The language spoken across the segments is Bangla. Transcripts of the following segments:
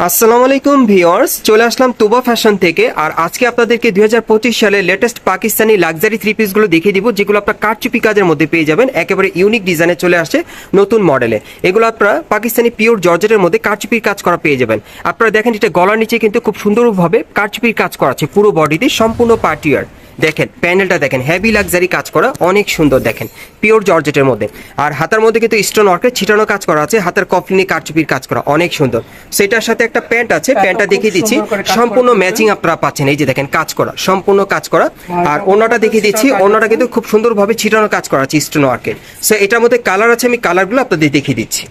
আসসালামু আলাইকুম ভিওয়ার্স চলে আসলাম তুবা ফ্যাশন থেকে, আর আজকে আপনাদেরকে দুই সালে লেটেস্ট পাকিস্তানি লাক্সারি থ্রি পিসগুলো দেখিয়ে দিব, যেগুলো আপনার কারচুপি কাজের মধ্যে পেয়ে যাবেন, একেবারে ইউনিক ডিজাইনে চলে আসে নতুন মডেলে এগুলো আপনারা পাকিস্তানি পিওর জর্জেটের মধ্যে কারচুপির কাজ করা পেয়ে যাবেন। আপনারা দেখেন এটা গলার নিচে কিন্তু খুব সুন্দরভাবে কারচুপির কাজ করা আছে, পুরো বডিতে সম্পূর্ণ পার্টিয়ার দেখেন প্যানেলটা দেখেন হেভি লাক্সারি কাজ করা অনেক সুন্দর দেখেন পিওর জর্জেটের মধ্যে। আর হাতার মধ্যে কিন্তু স্টোন ওয়ার্কের ছিটানো কাজ করা আছে হাতের কফলিনে কারচুপির কাজ করা অনেক সুন্দর। সেটার সাথে একটা প্যান্ট আছে প্যান্টটা দেখিয়ে দিচ্ছি সম্পূর্ণ ম্যাচিং আপনারা পাচ্ছেন এই যে দেখেন কাজ করা সম্পূর্ণ কাজ করা। আর ওনাটা দেখিয়ে দিচ্ছি ওনাটা কিন্তু খুব সুন্দরভাবে ছিটানো কাজ করা আছে স্টোন ওয়ার্কের সো এটার মধ্যে কালার আছে আমি কালারগুলো আপনাদের দেখিয়ে দিচ্ছি।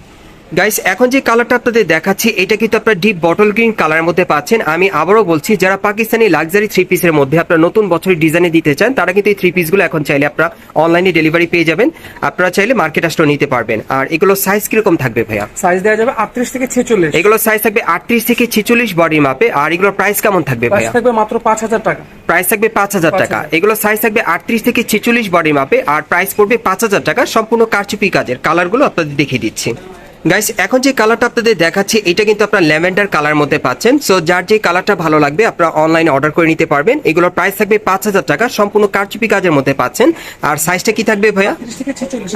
গাইস এখন যে কালারটা আপনাদের দেখাচ্ছি এটা কিন্তু আপনারা ডিপ বটল গ্রিন কালারের মধ্যে পাচ্ছেন। আমি আবারও বলছি যারা পাকিস্তানি লাক্সারি থ্রি পিসের মধ্যে আপনারা নতুন বছরের ডিজাইনে দিতে চান তারা কিন্তু এই থ্রি পিসগুলো এখন চাইলে আপনারা অনলাইনে ডেলিভারি পেয়ে যাবেন। আপনারা চাইলে মার্কেট আসলেও নিতে পারবেন। আর এগুলো সাইজ কীরকম থাকবে ভাইয়া? সাইজ দেওয়া যাবে আটত্রিশ থেকে ছেচল্লিশ। এগুলো সাইজ থাকবে আটত্রিশ থেকে ছেচল্লিশ বডি মাপে আর এগুলোর প্রাইস কেমন থাকবে ভাইয়া? থাকবে মাত্র পাঁচ হাজার টাকা। প্রাইস থাকবে পাঁচ হাজার টাকা। এগুলো সাইজ থাকবে আটত্রিশ থেকে ছেচল্লিশ বডি মাপে আর প্রাইস পড়বে পাঁচ হাজার টাকা। সম্পূর্ণ কারচুপি কাজের কালারগুলো আপনাদের দেখিয়ে দিচ্ছি। গাইস এখন যে কালারটা আপনাদের দেখাচ্ছি, এটা কিন্তু আপনার ল্যাভেন্ডার কালার মধ্যে পাচ্ছেন। সো যার যে কালারটা ভালো লাগবে, আপনারা অনলাইনে অর্ডার করে নিতে পারবেন। এগুলোর প্রাইস থাকবে পাঁচ হাজার টাকা, সম্পূর্ণ কারচুপি কাজের মধ্যে পাচ্ছেন। আর সাইজটা কি থাকবে ভাইয়া?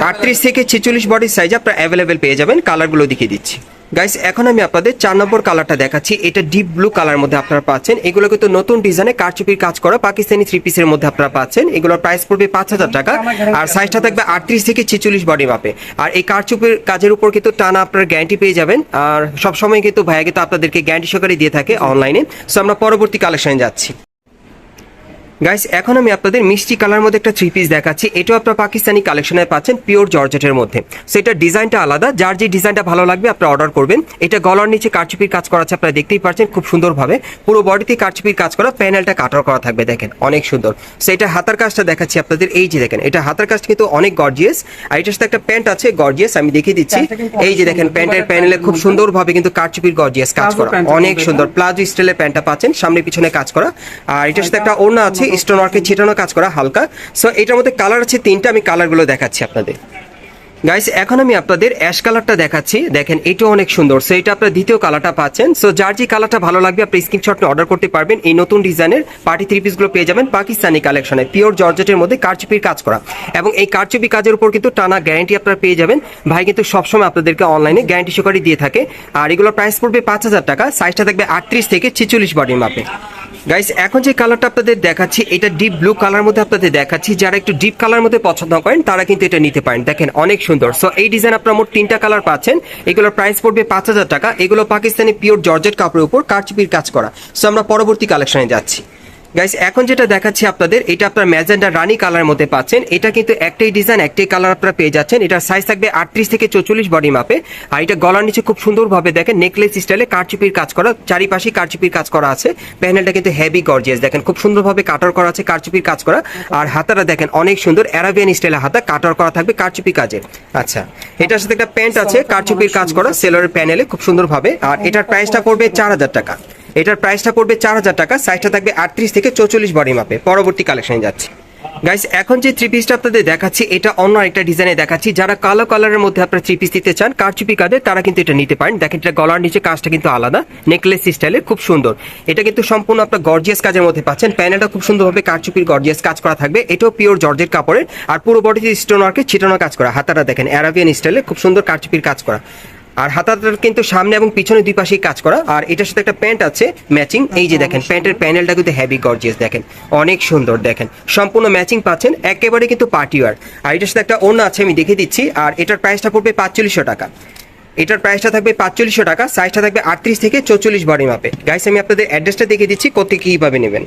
আটত্রিশ থেকে ছেচল্লিশ বডির সাইজ আপনারা অ্যাভেলেবেল পেয়ে যাবেন। কালারগুলো দেখিয়ে দিচ্ছি। গাইস এখন আমি আপনাদের চার নম্বর কালারটা দেখাচ্ছি। এটা ডিপ ব্লু কালার মধ্যে আপনারা পাচ্ছেন। এগুলো কিন্তু নতুন ডিজাইনে কারচুপির কাজ করা পাকিস্তানি থ্রি পিসের মধ্যে আপনারা পাচ্ছেন। এগুলোর প্রাইস পড়বে পাঁচ হাজার টাকা। আর সাইজটা থাকবে আটত্রিশ থেকে ছেচল্লিশ বডি মাপে আর এই কারচুপির কাজের উপর কিন্তু টানা আপনার গ্যারান্টি পেয়ে যাবেন। আর সবসময় কিন্তু ভাইয়া কিন্তু আপনাদেরকে গ্যারান্টি সহকারে দিয়ে থাকে অনলাইনে সো আমরা পরবর্তী কালেকশনে যাচ্ছি। গাইস এখন আমি আপনাদের মিষ্টি কালার মধ্যে একটা থ্রি পিস দেখাচ্ছি। এটাও আপনারা পাকিস্তানি কালেকশনে পাচ্ছেন পিওর জর্জেটের মধ্যে। সেটা ডিজাইনটা আলাদা। যার যে ডিজাইনটা ভালো লাগবে আপনারা অর্ডার করবেন। এটা গলার নিচে কারচুপির কাজ করা আছে আপনারা দেখতেই পাচ্ছেন খুব সুন্দরভাবে। পুরো বডিতে কারচুপির কাজ করা প্যানেলটা কাটার করা থাকবে দেখেন অনেক সুন্দর। সেটা হাতার কাজটা দেখাচ্ছি আপনাদের এই যে দেখেন এটা হাতার কাজটা কিন্তু অনেক গর্জিয়াস আর এটার সাথে একটা প্যান্ট আছে গর্জিয়াস আমি দেখিয়ে দিচ্ছি। এই যে দেখেন। প্যান্টের প্যানেলে খুব সুন্দরভাবে কিন্তু কারচুপির গর্জিয়াস কাজ করা। অনেক সুন্দর। প্লাজো স্টাইলের প্যান্টটা পাচ্ছেন সামনে পিছনে কাজ করা। আর এটার সাথে একটা ওড়না আছে স্টোন ওয়ার্কের ছিটানো কাজ করা হালকা। সো এটার মধ্যে কালার আছে তিনটা, আমি কালারগুলো দেখাচ্ছি আপনাদের। গাইস এখন আমি আপনাদের অ্যাশ কালারটা দেখাচ্ছি। দেখেন, এটাও অনেক সুন্দর। সো এটা আপনার দ্বিতীয় কালারটা পাচ্ছেন। সো যার যে কালারটা ভালো লাগবে, আপনি স্ক্রিনশট অর্ডার করতে পারবেন। এই নতুন ডিজাইনের পার্টি থ্রি পিসগুলো পেয়ে যাবেন পাকিস্তানি কালেকশনে পিওর জর্জেটের মধ্যে কারচুপির কাজ করা। এবং এই কারচুপি কাজের উপর কিন্তু টানা গ্যারান্টি আপনারা পেয়ে যাবেন। ভাই কিন্তু সবসময় আপনাদেরকে অনলাইনে গ্যারান্টি সহকারে দিয়ে থাকে। আর এগুলোর প্রাইস পড়বে পাঁচ হাজার টাকা। সাইজটা থাকবে আটত্রিশ থেকে ছেচল্লিশ বডির মাপে। গাইস এখন যে কালারটা আপনাদের দেখাচ্ছি, এটা ডিপ ব্লু কালার মধ্যে আপনাদের দেখাচ্ছি। যারা একটু ডিপ কালার মধ্যে পছন্দ করেন, তারা কিন্তু এটা নিতে পারেন। দেখেন, অনেক সুন্দর। সো এই ডিজাইন আপনারা মোট তিনটা কালার পাচ্ছেন। এগুলোর প্রাইস পড়বে পাঁচ হাজার টাকা। এগুলো পাকিস্তানি পিওর জর্জেট কাপড়ের উপর কারচুপির কাজ করা। সো আমরা পরবর্তী কালেকশনে যাচ্ছি। গাইস এখন যেটা দেখাচ্ছি আপনাদের এটা আপনার ম্যাজেন্ডা রানী কালার মধ্যে পাচ্ছেন। এটা কিন্তু একটাই ডিজাইন একটাই কালার আপনারা পেয়ে যাচ্ছেন। এটার সাইজ থাকবে আটত্রিশ থেকে চৌচল্লিশ বডি মাপে আর এটা গলার নিচে খুব সুন্দরভাবে দেখেন নেকলেস স্টাইলে কারচুপির কাজ করা চারিপাশে কারচুপির কাজ করা আছে। প্যানেলটা কিন্তু হেভি গর্জিয়াস দেখেন খুব সুন্দরভাবে কাটার করা আছে কারচুপির কাজ করা। আর হাতাটা দেখেন অনেক সুন্দর অ্যারাবিয়ান স্টাইলে হাতা কাটার করা থাকবে কারচুপি কাজের আচ্ছা। এটার সাথে একটা প্যান্ট আছে কারচুপির কাজ করা সেলরের প্যানেলে খুব সুন্দরভাবে। আর এটার প্রাইসটা পড়বে চার হাজার টাকা। এটার প্রাইসটা পড়বে চার হাজার টাকা সাইজটা থাকবে আটত্রিশ থেকে চৌচল্লিশ বডি মাপে পরবর্তী কালেকশনে যাচ্ছে। গাইস এখন যে থ্রি পিসটা আপনাদের দেখাচ্ছি, এটা অন্য একটা ডিজাইনে দেখাচ্ছি। যারা কালো কালারের মধ্যে আপনারা থ্রি পিস দিতে চান, কারচুপি কাজের তারা কিন্তু এটা নিতে পারেন। দেখেন, এটা গলার নিচে কাজটা কিন্তু আলাদা। নেকলেস স্টাইলের খুব সুন্দর। এটা কিন্তু সম্পূর্ণ আপনার গর্জিয়াস কাজের মধ্যে পাচ্ছেন। প্যানেলটা খুব সুন্দরভাবে কারচুপির গর্জিয়াস কাজ করা থাকবে। এটাও পিওর জর্জের কাপড়ের। আর পুরো বডিতে স্টোন ওয়ার্কে ছিটানো কাজ করা। হাতাটা দেখেন অ্যারাবিয়ান স্টাইলে খুব সুন্দর কারচুপির কাজ করা। আর হাতাটার কিন্তু সামনে এবং পিছনে দুই পাশেই কাজ করা। আর এটার সাথে একটা প্যান্ট আছে ম্যাচিং এই যে দেখেন, প্যান্টের প্যানেলটা কিন্তু হেভি গর্জিয়াস দেখেন। অনেক সুন্দর দেখেন। সম্পূর্ণ ম্যাচিং পাচ্ছেন, একেবারে কিন্তু পার্টি ওয়ার আর এটার সাথে একটা অন্য আছে, আমি দেখে দিচ্ছি। আর এটার প্রাইসটা পড়বে পাঁচচল্লিশশো টাকা। এটার প্রাইসটা থাকবে পাঁচচল্লিশশো টাকা সাইজটা থাকবে আটত্রিশ থেকে চৌচল্লিশ বডি মাপে গাইস আমি আপনাদের অ্যাড্রেসটা দেখে দিচ্ছি কোথায় কীভাবে নেবেন।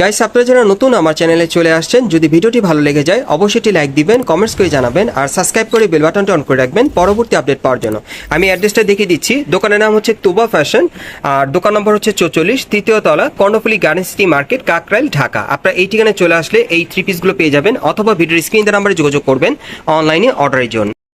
গাইস আপনারা যারা নতুন আমার চ্যানেলে চলে আসছেন, যদি ভিডিওটি ভালো লেগে যায়, অবশ্যই একটি লাইক দিবেন কমেন্টস করে জানাবেন, আর সাবস্ক্রাইব করে বেল বাটনটা অন করে রাখবেন পরবর্তী আপডেট পাওয়ার জন্য। আমি অ্যাড্রেসটা দেখিয়ে দিচ্ছি। দোকানের নাম হচ্ছে তুবা ফ্যাশন আর দোকান নম্বর হচ্ছে চৌচল্লিশ, তৃতীয় তলা Karnaphuli garden city market Kakrail Dhaka আপনারা এই ঠিকানায় চলে আসলে এই থ্রি পিসগুলো পেয়ে যাবেন, অথবা ভিডিওর স্ক্রিন নাম্বারে যোগাযোগ করবেন অনলাইনে অর্ডারের জন্য।